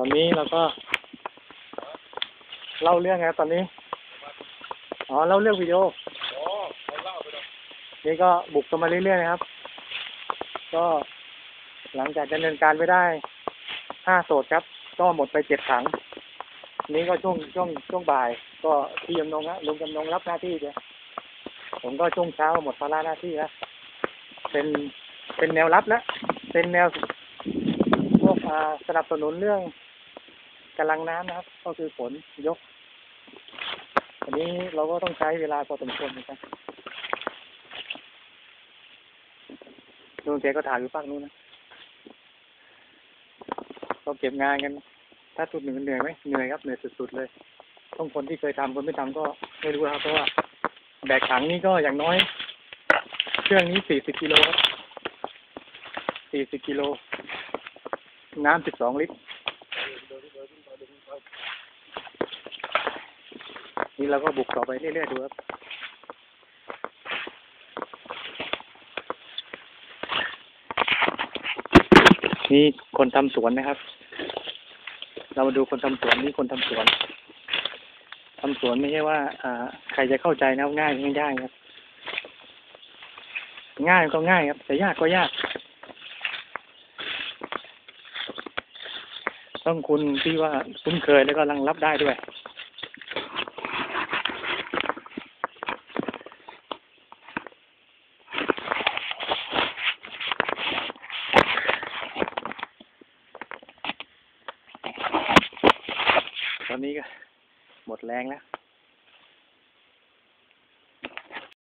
อนนี้เราก็ เล่าเรื่องไงตอนนี้ อ๋อเล่าเรื่องวิดีโอนี่ก็บุกกันมาเรื่อยๆนะครับ ก็หลังจากดำเนินการไปได้ห้าโสดครับ ก็หมดไปเจ็ดถัง นี้ก็ช่วงช่วงช่วงบ่าย ก็พี่ยำนงฮะลุงยำนงรับหน้าที่เลยผมก็ช่วงเช้าหมดภาระหน้าที่แล้วเป็นเป็นแนวรับแล้วเป็นแนวพวกสนับสนุนเรื่อง กำลังน้ำนะครับ ก็คือฝนยก อันนี้เราก็ต้องใช้เวลาพอสมควรเหมือนกันลุงแกก็ถ่ายอยู่ฝั่งนู้นนะเราเก็บงานกัน ถ้าทุกหนึ่งเหนื่อยไหมเหนื่อยครับเหนื่อยสุดๆเลย ต้องคนที่เคยทำคนไม่ทำก็ไม่รู้ครับเพราะว่าแบกถังนี่ก็อย่างน้อย เครื่องนี้สี่สิบกิโลครับสี่สิบกิโล น้ำสิบสองลิตร นี่เราก็บุกต่อไปเรื่อยๆดูครับนี่คนทำสวนนะครับ เรามาดูคนทำสวนนี่คนทำสวนทำสวนไม่ใช่ว่าอ่าใครจะเข้าใจนะง่ายไม่ง่ายครับ ง่ายก็ง่ายครับ แต่ยากก็ยาก ต้องคุณที่ว่าคุ้นเคยแล้วก็รังรับได้ด้วย ตอนนี้ก็หมดแรงแล้ว